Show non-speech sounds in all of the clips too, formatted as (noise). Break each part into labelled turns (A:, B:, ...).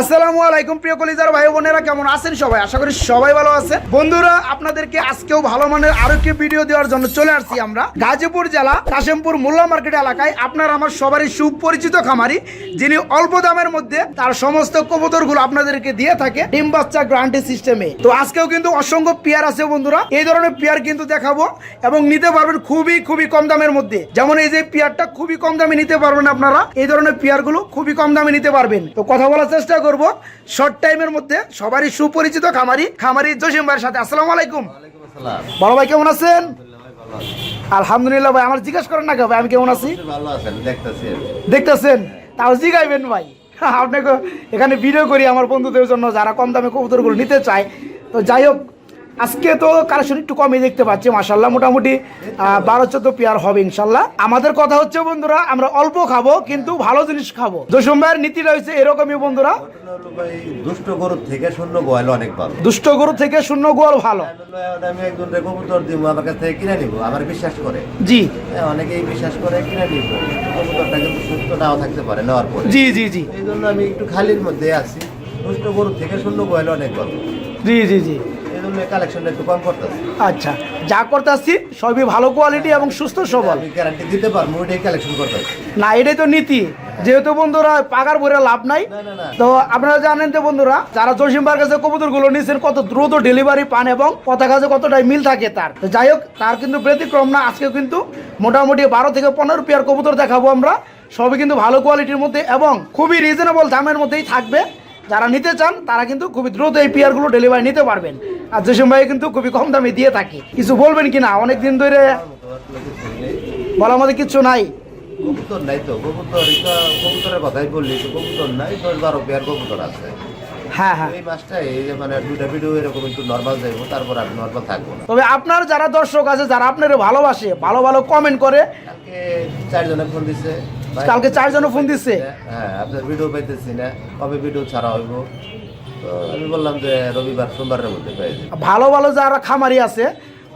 A: আসসালামু আলাইকুম, প্রিয় কলিজার ভাই বোনেরা, কেমন আছেন সবাই? আশা করি সবাই ভালো আছে বন্ধুরা, আপনাদেরকে আজকেও ভালো মানের আরও ভিডিও দেওয়ার জন্য চলে আসছি আমরা। গাজীপুর জেলা, কাশিমপুর মোল্লা মার্কেট এলাকায় আপনার আমার সবারই সুপরিচিত খামারি, যিনি অল্প দামের মধ্যে তার সমস্ত কবুতরগুলো আপনাদেরকে দিয়ে থাকে ডিম বাচ্চা গ্রান্টি সিস্টেমে তো আজকেও কিন্তু অসংখ্য পেয়ার আছে বন্ধুরা। এই ধরনের পেয়ার কিন্তু দেখাবো এবং নিতে পারবেন খুবই খুবই কম দামের মধ্যে। যেমন এই যে পেয়ারটা খুবই কম দামে নিতে পারবেন আপনারা, এই ধরনের পেয়ারগুলো খুবই কম দামে নিতে পারবেন। তো কথা বলার চেষ্টা করব। শর্ট টাইমের মধ্যে সবারই সুপরিচিত খামারি খামারি জসিম ভাইয়ের সাথে। আসসালামু আলাইকুম। বড় ভাই কেমন আছেন? আলহামদুলিল্লাহ ভাই আমার জিজ্ঞেস করেন না ভাই আমি কেমন আছি?
B: ভালো আছেন দেখতেছি
A: দেখতেছেন? তাও জিগাইবেন ভাই। (laughs) আপনাকে এখানে ভিডিও করি আমার বন্ধুদের জন্য যারা কম দামে কবুতরগুলো নিতে চায়। তো যাই হোক আজকে তো কালেকশন একটু কমই দেখতে পাচ্ছি মাসাল্লাহ মোটামুটি বারো চোদ্দ পেয়ার হবে ইনশাল্লাহ আমাদের কথা হচ্ছে বন্ধুরা আমরা অল্প খাব কিন্তু ভালো জিনিস খাব। জসুম ভাইয়ের নীতিটা হচ্ছে এরকমই বন্ধুরা।
B: দুষ্ট গরুর থেকে শূন্য গোয়াল অনেক ভালো।
A: দুষ্ট গরু থেকে শূন্য গোয়াল ভালো।
B: আমি একজন কবুতর দিব আমার কাছ থেকে কিনে নিব। আমার বিশ্বাস করে।
A: জি।
B: হ্যাঁ, অনেকেই বিশ্বাস করে কিনে নিব। কবুতরটা কিন্তু সুস্থ নাও থাকতে পারে নেওয়ার পরে।
A: জি জি জি।
B: এই জন্য আমি একটু খালির মধ্যে আছি। দুষ্ট গরুর থেকে শূন্য গোয়াল অনেক ভালো।
A: জি জি জি।
B: জন্য কালেকশনটা একটু কম করতেছি।
A: আচ্ছা যা করতে আসছি সবই ভালো কোয়ালিটি এবং সুস্থ সবল।
B: আমি গ্যারান্টি দিতে পারব ওইটাই কালেকশন করতেছি
A: না এটাই তো নীতি। যেহেতু বন্ধুরা পাকার ভরে লাভ নাই তো আপনারা জানেন তো বন্ধুরা যারা জসিমবার কাছে কবুতরগুলো নিয়েছেন কত দ্রুত ডেলিভারি পান এবং কথা কাছে কতটাই মিল থাকে তার। তো যাই হোক তার কিন্তু ব্যতিক্রম না আজকে কিন্তু মোটামুটি বারো থেকে পনেরো পেয়ার কবুতর দেখাবো আমরা। সবই কিন্তু ভালো কোয়ালিটির মধ্যে এবং খুবই রিজনেবল দামের মধ্যেই থাকবে। যারা নিতে চান তারা কিন্তু খুবই দ্রুত এই পেয়ারগুলো ডেলিভারি নিতে পারবেন। আর জসিম ভাই কিন্তু খুবই কম দামে দিয়ে থাকে। কিছু বলবেন কিনা অনেক দিন ধরে বলার মধ্যে কিছু নাই।
B: কবুতর নাই তো। কবুতর এটা কবুতরের কথাই বললি কবুতর নাই দশ বারো পেয়ার কবুতর আছে।
A: হ্যাঁ হ্যাঁ।
B: এই মাসটা এই যে মানে দুইটা ভিডিও এরকম একটু নর্মাল যাইবো তারপর নর্মাল থাকব না।
A: তবে আপনার যারা দর্শক আছে যারা আপনার ভালোবাসে ভালো ভালো কমেন্ট করে।
B: চারজনে ফোন দিছে। ভাই,
A: কালকে চারজনে ফোন দিছে?
B: হ্যাঁ আপনার ভিডিও পাইতেছি না কবে ভিডিও ছাড়া হইব? তো আমি বললাম যে রবিবার সোমবারের মধ্যে পেয়ে যাই
A: ভালো ভালো যারা খামারি আছে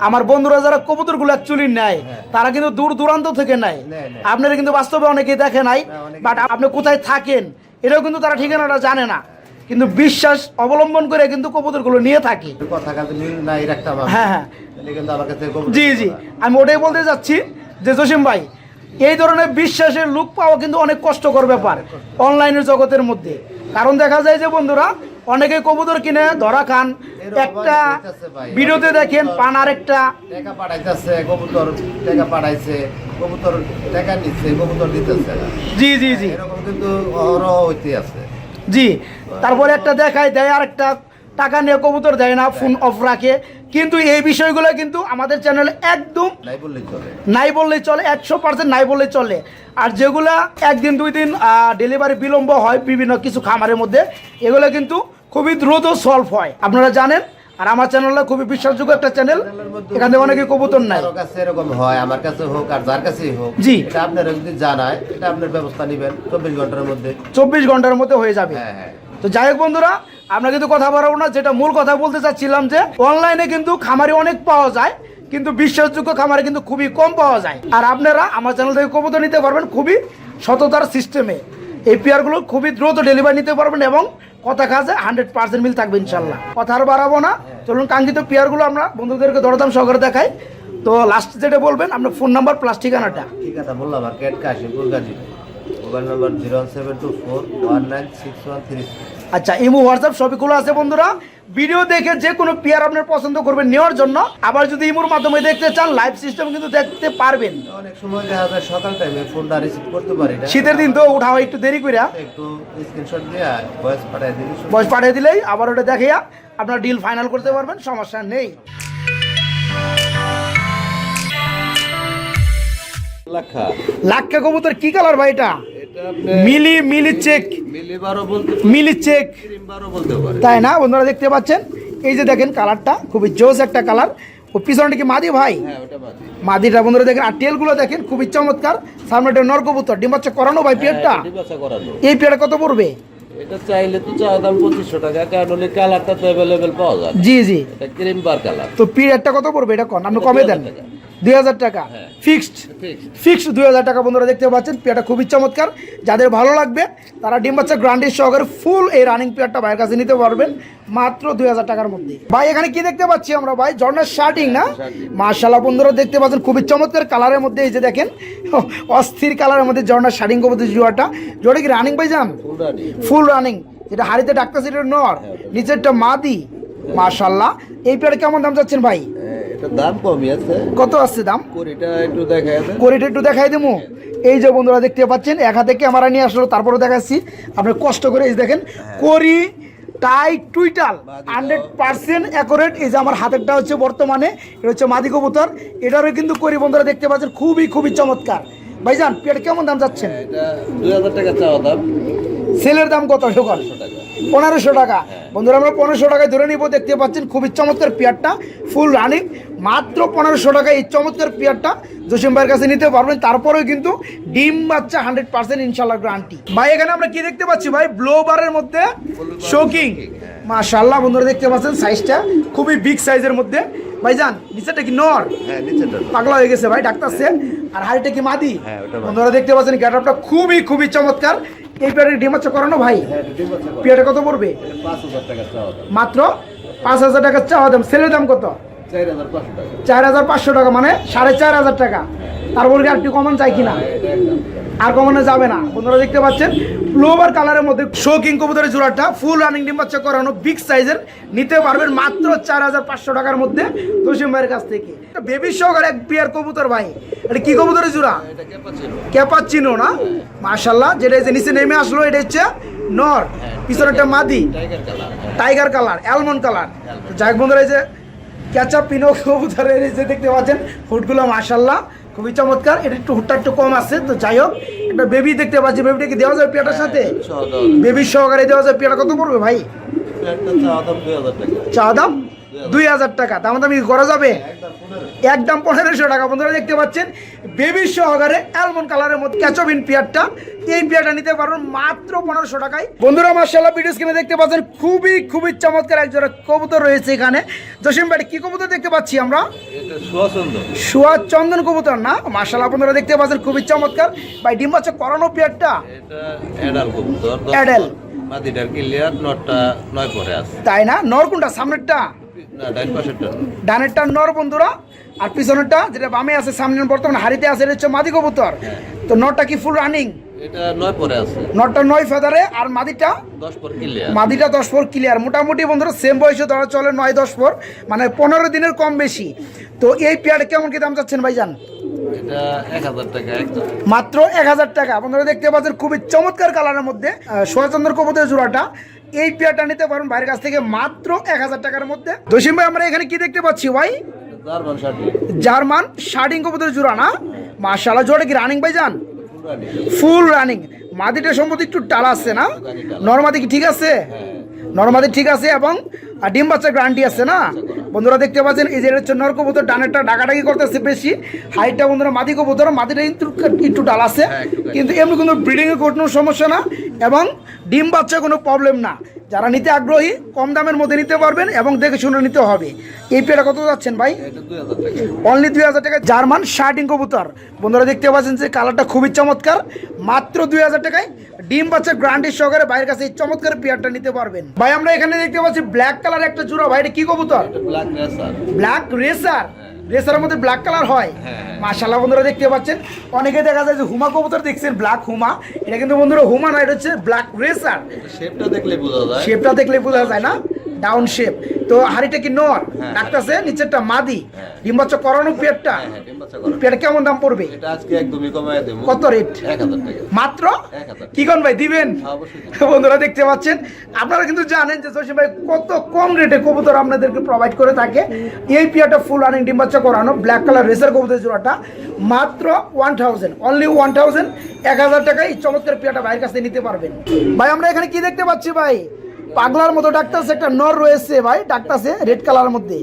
A: আমার বন্ধুরা যারা কবুতরগুলো অ্যাকচুয়ালি নেয় তারা কিন্তু দূর দূরান্ত থেকে নেয়।
B: নেয়।
A: আপনারা কিন্তু বাস্তবে অনেকেই দেখে নাই বাট আপনি কোথায় থাকেন এটাও কিন্তু তারা ঠিকানাটা জানে না। কিন্তু বিশ্বাস অবলম্বন করে কিন্তু কবুতরগুলো নিয়ে থাকি।
B: নাই
A: হ্যাঁ, হ্যাঁ।
B: তাহলে কিন্তু আমার কাছে
A: জি জি। আমি ওটাই বলতে যাচ্ছি যে জসিম ভাই এই ধরনের বিশ্বাসের লুক পাওয়া কিন্তু অনেক কষ্টকর ব্যাপার অনলাইনের জগতের মধ্যে। কারণ দেখা যায় যে বন্ধুরা অনেকে কবুতর কিনে ধরা খান। একটা ভিডিওতে দেখেন পান আরেকটা।
B: টাকা পাঠাইতেছে কবুতর টাকা পাঠাইছে কবুতর টাকা নিচ্ছে কবুতর দিতেছে।
A: জি জি জি।
B: এরকম কিন্তু অহরহ হইতে আছে।
A: জি তারপরে একটা দেখায় দেয় আর একটা টাকা নিয়ে কবুতর দেয় না ফোন অফ রাখে। কিন্তু এই বিষয়গুলো কিন্তু আমাদের চ্যানেলে একদম
B: নাই বললেই চলে।
A: একশো পার্সেন্ট নাই বললেই চলে। আর যেগুলা একদিন দুই দিন ডেলিভারি বিলম্ব হয় বিভিন্ন কিছু খামারের মধ্যে এগুলো কিন্তু খুবই দ্রুত সলভ হয়। আপনারা জানেন? আর আমার চ্যানেলটা খুবই বিশ্বাসযোগ্য একটা চ্যানেল এখান অনেকে কবুতর নাই
B: কাছে এরকম হয় আমার কাছে হোক আর যার কাছেই হোক
A: জি।
B: এটা আপনারা যদি জানায় এটা আপনার ব্যবস্থা নেবেন চব্বিশ ঘণ্টার মধ্যে।
A: চব্বিশ ঘণ্টার মধ্যে হয়ে যাবে।
B: হ্যাঁ হ্যাঁ।
A: তো যাই হোক বন্ধুরা, আমরা কিন্তু কথা বাড়াবো না। যেটা মূল কথা বলতে চাচ্ছিলাম যে অনলাইনে কিন্তু খামারি অনেক পাওয়া যায়, কিন্তু বিশ্বাসযোগ্য খামারে কিন্তু খুবই কম পাওয়া যায়। আর আপনারা আমার চ্যানেল থেকে কবুতর নিতে পারবেন খুবই সততার সিস্টেমে এই পেয়ারগুলো খুবই দ্রুত ডেলিভারি নিতে পারবেন এবং কথা কাজে হান্ড্রেড পার্সেন্ট মিল থাকবে ইনশাল্লাহ। কথা আর বাড়াবো না। চলুন কাঙ্ক্ষিত পেয়ারগুলো আমরা বন্ধুদেরকে দরদাম সহকারে দেখাই। তো লাস্ট যেটা বলবেন, আপনার ফোন নাম্বার প্লাস ঠিকানাটা।
B: ঠিক আছে, বললাম mobile number zero seven two four one nine six one three
A: আচ্ছা ইমো হোয়াটসঅ্যাপ সবই খোলা আছে বন্ধুরা। ভিডিও দেখে যে কোনো পেয়ার আপনার পছন্দ করবেন নেওয়ার জন্য। আবার যদি ইমোর মাধ্যমে দেখতে চান লাইভ সিস্টেম কিন্তু দেখতে পারবেন।
B: অনেক সময় দেখা যায় সকাল টাইমে ফোনটা রিসিভ করতে পারি না।
A: শীতের দিন তো উঠা হয় একটু দেরি করে
B: একটু স্ক্রিনশট দিয়ে ভয়েস পাঠিয়ে দিবি।
A: বয়স পাঠিয়ে দিলেই আবার ওটা দেখিয়া আপনার ডিল ফাইনাল করতে পারবেন সমস্যা নেই।
B: লাখা।
A: লাক্কা কবুতর কি কালার ভাই এটা? মিলি মিলি চেক মিলি চেক তাই না? বন্ধুরা দেখতে পাচ্ছেন? এই যে দেখেন কালারটা খুবই জোস একটা কালার ও পিছনটা কি মাদি ভাই?
B: হ্যাঁ
A: মাদিটা বন্ধুরা দেখেন আর টেলগুলো দেখেন খুবই চমৎকার। সামনে একটা নর কবুতর ডিম বাচ্চা করানো ভাই পেয়ারটা এই পেয়ারটা কত পড়বে?
B: এটা চাইলে তো চা দাম পঁচিশশো টাকা কারণ হলে কালারটা তো অ্যাভেলেবেল পাওয়া যায়
A: জি জি।
B: এটা ক্রিম বার কালার
A: তো পিরিয়ডটা কত পড়বে? এটা কন? আপনি কমে দেন। দুই হাজার টাকা।
B: হ্যাঁ।
A: ফিক্সড। ফিক্সড। দুই হাজার টাকা বন্ধুরা দেখতে পাচ্ছেন। পেয়ারটা খুবই চমৎকার। যাদের ভালো লাগবে তারা ডিম বাচ্চা গ্রান্ডের সহকারে ফুল এই রানিং পেয়ারটা ভাইয়ের কাছে নিতে পারবেন। মাত্র দুই হাজার টাকার মধ্যে। ভাই এখানে কি দেখতে পাচ্ছি আমরা? ভাই জর্নার শার্টিং না? মার্শাল্লাহ বন্ধুরা দেখতে পাচ্ছেন খুবই চমৎকার কালারের মধ্যে এই যে দেখেন (laughs) অস্থির কালারের মধ্যে জর্নার শার্টিং কবুতর জুয়াটা। জোরে কি রানিং ভাই যান ফুল রানিং এটা হাড়িতে ডাক্তার সেটা নর। নিচেরটা মাদি। মাশাল্লাহ এই পেয়ারে কেমন দাম যাচ্ছেন ভাই?
B: এটার দাম কমই আছে।
A: কত দাম?
B: কোরিটা একটু দেখা
A: কোরিটা একটু দেখাই দেবো এই যে বন্ধুরা দেখতে পাচ্ছেন এক হাতে ক্যামেরা নিয়ে আসলো তারপরে দেখাচ্ছি। আপনি কষ্ট করে এই দেখেন করি টাই টুইটাল হান্ড্রেড পার্সেন্ট অ্যাকোরেট এই যে আমার হাতেরটা হচ্ছে বর্তমানে এটা হচ্ছে মাদি কবুতর। এটারও কিন্তু করি বন্ধুরা দেখতে পাচ্ছেন খুবই খুবই চমৎকার। ভাইজান পেট কেমন দাম যাচ্ছেন
B: এটা দুই হাজার টাকা চাওয়া দাম।
A: সেলের দাম কত সকাল?
B: টাকা।
A: পনেরোশো টাকা। বন্ধুরা আমরা পনেরোশো টাকায় ধরে নিব দেখতে পাচ্ছেন খুবই চমৎকার পেয়ারটা ফুল রানিং মাত্র পনেরোশো টাকায় এই চমৎকার পেয়ারটা জসিম ভাইয়ের কাছে নিতে পারবেন। তারপরেও কিন্তু ডিম বাচ্চা হান্ড্রেড পার্সেন্ট ইনশাল্লাহ গ্রান্টি ভাই এখানে আমরা কি দেখতে পাচ্ছি ভাই? ব্লো বারের মধ্যে শোকিং মাশাল্লাহ বন্ধুরা দেখতে পাচ্ছেন সাইজটা খুবই বিগ সাইজের মধ্যে। ভাইজান নিচেটা কি নর?
B: হ্যাঁ নিচেটা
A: পাগলা হয়ে গেছে ভাই ডাক্তার সে আর হাড়িটা কি মাদি?
B: হ্যাঁ, মাদি।
A: বন্ধুরা দেখতে পাচ্ছেন গ্যাটআপটা খুবই খুবই চমৎকার। এই পেয়ারের ডিম বাচ্চা করানো ভাই?
B: হ্যাঁ।
A: পেয়ারটা কত পড়বে? মাত্র পাঁচ হাজার টাকা চাওয়া দাম। সেলের দাম কত?
B: চার হাজার পাঁচশো টাকা।
A: মানে সাড়ে চার হাজার টাকা। তারপর কি আর একটু কমন চাই কিনা? আর কমানো যাবে না। বন্ধুরা দেখতে পাচ্ছেন ফ্লোভার কালারের মধ্যে শো কিং কবুতরের জোড়াটা ফুল রানিং ডিম বাচ্চা করানো বিগ সাইজের নিতে পারবেন মাত্র চার হাজার পাঁচশো টাকার মধ্যে তুসিম ভাইয়ের কাছ থেকে। বেবি সহকারে এক বিয়ার কবুতর ভাই। এটা কি কবুতরের জোড়া?
B: এটা ক্যাপাচিনো।
A: না? মাশাল্লাহ যেটা এই যে নিচে নেমে আসলো এটা হচ্ছে নর। পিছনেরটা মাদি।
B: টাইগার কালার হ্যাঁ।
A: টাইগার কালার অ্যালমন্ড কালার যাই হোক বন্ধুরা এই যে ক্যাচা পিনো কবুতরের এই যে দেখতে পাচ্ছেন হুটগুলো মাশাল্লাহ খুবই চমৎকার। এটা একটু হুটটা একটু কম আছে তো যাই হোক একটা বেবি দেখতে পাচ্ছি। বেবিটা কি দেওয়া যায় পেয়াটার সাথে? বেবির সহকারে দেওয়া যায় পেয়াটা কত পড়বে ভাই? চা দাম দুই হাজার টাকা। দাম দামি করা যাবে?
B: একদম পনেরো
A: পনেরোশো টাকা। বন্ধুরা দেখতে পাচ্ছেন বেবি সহকারে অ্যালমন্ড কালারের মধ্যে ক্যাচবিন পেয়ারটা এই পেয়ারটা নিতে পারবেন মাত্র পনেরোশো টাকায়। বন্ধুরা মার্শাল্লাহ ভিডিও স্ক্রিনে দেখতে পাচ্ছেন খুবই খুবই চমৎকার একজোড়া কবুতর রয়েছে এখানে। জসিম ভাই কি কবুতর দেখতে পাচ্ছি আমরা? সুয়া চন্দন। কবুতর না? মার্শাল্লাহ বন্ধুরা দেখতে পাচ্ছেন খুবই চমৎকার। ভাই ডিম বাচ্চা করানো পেয়ারটা
B: অ্যাডাল
A: তাই না? নর কোনটা? সামনেরটা? ডানেরটা নর বন্ধুরা আর পিছনেরটা যেটা বামে আছে সামনে বর্তমানে হাড়িতে আছে এটা হচ্ছে মাদি কবুতর। তো নরটা কি ফুল রানিং
B: এটা নয়
A: ফেদারে আর মাদিটা
B: দশ
A: মাদিটা দশ ফোর ক্লিয়ার মোটামুটি বন্ধুরা সেম বয়সে ধরা চলে নয় দশ ফোর মানে পনেরো দিনের কম বেশি। তো এই পেয়ারে কেমন কি দাম চাচ্ছেন ভাইজান? মাত্র এক হাজার টাকা। বন্ধুরা দেখতে পাচ্ছেন খুবই চমৎকার কালারের মধ্যে সোয়াচন্দ্র কবুতরের জোড়াটা। এই পেয়ারটা নিতে পারেন বাইরের কাছ থেকে মাত্র এক হাজার টাকার মধ্যে। দশিম ভাই আমরা এখানে কি দেখতে পাচ্ছি ভাই?
B: জার্মান শার্টি
A: কবুতরের জোড়া না? মাশাল্লাহ জোড়া কি রানিং ভাই যান? ফুল রানিং মাদিটা সম্ভবত একটু টাল আছে না? নর্মাদি কি ঠিক আছে?
B: হ্যাঁ।
A: নর্মাদি ঠিক আছে এবং ডিম বাচ্চার গ্যারান্টি আছে না? বন্ধুরা দেখতে পাচ্ছেন এই যে হচ্ছে নর কবুতর ডানেরটা ডাকাডাকি করতেছে বেশি। হাইটটা বন্ধুরা মাদি কবুতর মাদিটা কিন্তু একটু ডাল আছে।
B: হ্যাঁ,
A: কিন্তু এমনি কিন্তু ব্রিডিংয়ে কোনো সমস্যা না। এবং ডিম বাচ্চা কোনো প্রবলেম না। যারা নিতে আগ্রহী কম দামের মধ্যে নিতে পারবেন এবং দেখে শুনে নিতে হবে। এই পেয়ারা কত যাচ্ছেন ভাই? অনলি দুই হাজার টাকা। জার্মান শার্টিং কবুতর। বন্ধুরা দেখতে পাচ্ছেন যে কালারটা খুবই চমৎকার। মাত্র দুই হাজার টাকায় ডিম বাচ্চা গ্রান্ডির সহকারে বাইরের কাছে এই চমৎকার পেয়ারটা নিতে পারবেন। ভাই আমরা এখানে দেখতে পাচ্ছি ব্ল্যাক কালার একটা জোড়া ভাই এটা কি কবুতর?
B: ব্ল্যাক রেসার
A: ব্ল্যাক রেসার মধ্যে ব্ল্যাক কালার হয়।
B: মাসাল্লাহ
A: মাশাল্লাহ বন্ধুরা দেখতে পাচ্ছেন। অনেকে দেখা যায় যে হুমা কবুতর দেখছেন ব্ল্যাক হুমা। এটা কিন্তু বন্ধুরা হুমা না এটা হচ্ছে ব্ল্যাক রেসার
B: শেপটা দেখলে বোঝা যায়।
A: শেপটা দেখলে বোঝা যায় না। ডাউন শেপ তো হাড়িটা কি নর?
B: হ্যাঁ,
A: ডাকতেছে নিচেরটা মাদি।
B: হ্যাঁ।
A: ডিম বাচ্চা করানো পেটটা।
B: হ্যাঁ হ্যাঁ
A: পেট কেমন দাম পড়বে?
B: এটা আজকে একদমই কমায় দেবো।
A: কত রেট?
B: টাকা।
A: মাত্র? কি কোন ভাই দিবেন?
B: হ্যাঁ, অবশ্যই (laughs)
A: বন্ধুরা দেখতে পাচ্ছেন আপনারা কিন্তু জানেন যে জসিম ভাই কত কম রেটে কবুতর আপনাদেরকে প্রোভাইড করে থাকে। এই পিয়াটা ফুল রানিং ডিম বাচ্চা করানো ব্ল্যাক কালার রেসার কবুতর জোড়াটা। মাত্র one thousand only one thousand এক হাজার টাকায় চমৎকার পিয়াটা ভাইয়ের কাছে নিতে পারবেন। ভাই আমরা এখানে কি দেখতে পাচ্ছি ভাই? পাগলার মতো ডাক্তার একটা নর রয়েছে ভাই ডাক্তারছে রেড কালার মধ্যে।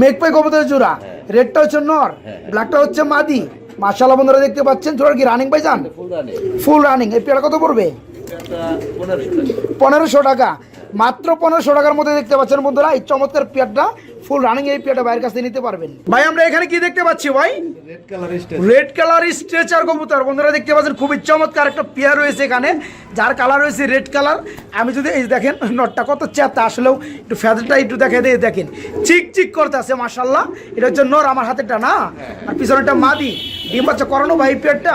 A: মেঘপাই কবুতরের জোড়া। রেডটা হচ্ছে নর ব্ল্যাকটা হচ্ছে মাদি। মাশাল্লাহ বন্ধুরা দেখতে পাচ্ছেন জোড়ার কি রানিং ভাই যান ফুল রানিং এই পেয়ারা কত পড়বে?
B: পনেরোশো টাকা।
A: মাত্র পনেরোশো টাকার মধ্যে দেখতে পাচ্ছেন বন্ধুরা এই চমৎকার পেয়ারটা ফুল রানিং এই পেয়ারটা ভাইয়ের কাছে নিতে পারবেন। ভাই আমরা এখানে কি দেখতে পাচ্ছি ভাই?
B: Red colour
A: red colour stretcher কবুতর। বন্ধুরা দেখতে পাচ্ছেন খুবই চমৎকার একটা পেয়ার রয়েছে এখানে। যার কালার রয়েছে রেড কালার আমি যদি এই দেখেন নটটা কত চেতা আসলেও একটু ফেদারটা একটু দেখে দিয়ে দেখেন। চিক চিক করতে আছে মাসাল্লাহ এটা হচ্ছে নর আমার হাতেরটা না? আর পিছনেরটা মাদি। ডিম বাচ্চা করানো ভাই এই পেয়ারটা?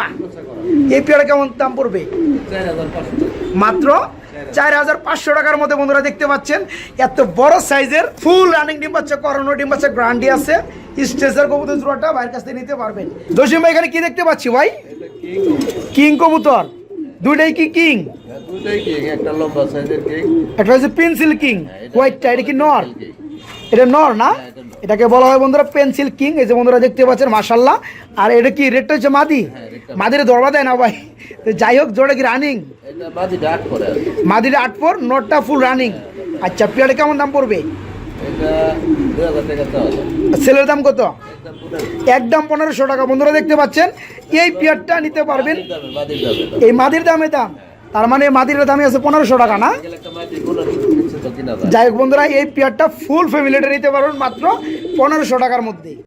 A: এই পেয়ারটা কেমন দাম পড়বে? মাত্র চার হাজার পাঁচশো টাকার মধ্যে বন্ধুরা দেখতে পাচ্ছেন। এত বড় সাইজের ফুল রানিং ডিম বাচ্চা করোনো ডিম বাচ্চা গ্রান্ডি আছে। স্টেজের কবুতর জোড়াটা ভাইয়ের কাছ থেকে নিতে পারবেন। দশিম ভাই এখানে কি দেখতে পাচ্ছি ভাই? কিং কবুতর। দুইটাই কি কিং?
B: একটা লম্বা সাইজের কিং।
A: একটা হচ্ছে পেন্সিল কিং
B: হোয়াইট
A: হোয়াইটটা এটা কি নর?
B: কেক
A: এটা নর না?
B: হ্যাঁ।
A: এটাকে বলা হয় বন্ধুরা পেন্সিল কিং এই যে বন্ধুরা দেখতে পাচ্ছেন মাসাল্লাহ আর এটা কি রেটটা হচ্ছে মাদি?
B: হ্যাঁ,
A: মাদিরে দরবা দেয় না ভাই? তো যাই হোক জোড়া কি রানিং। মাদিরে আট পর নটটা ফুল রানিং আচ্ছা পেয়ারে কেমন দাম পড়বে? সেলের দাম কত?
B: একদম
A: পনেরোশো। টাকা বন্ধুরা দেখতে পাচ্ছেন। এই পেয়ারটা নিতে পারবেন। এই মাদির দামে দাম? তার মানে মাদির দামে আছে পনেরোশো টাকা, না? যাই হোক বন্ধুরা, এই পেয়ারটা ফুল ফ্যামিলিটা নিতে পারবেন মাত্র পনেরোশো টাকার মধ্যে